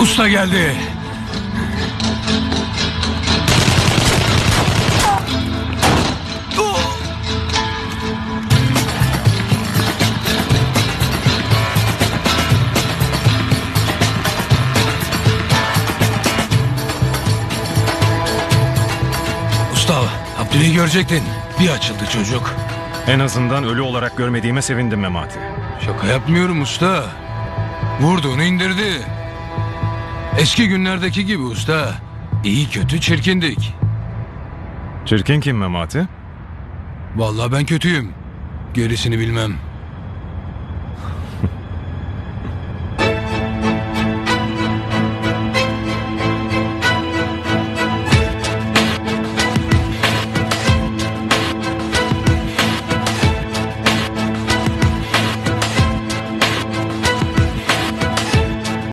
Usta geldi. Usta, Abdül'ü görecektin. Bir açıldı çocuk. En azından ölü olarak görmediğime sevindim Memati. Şaka yapmıyorum usta. Vurduğunu indirdi. Eski günlerdeki gibi usta. İyi kötü çirkindik. Çirkin kim Memati? Vallahi ben kötüyüm. Gerisini bilmem.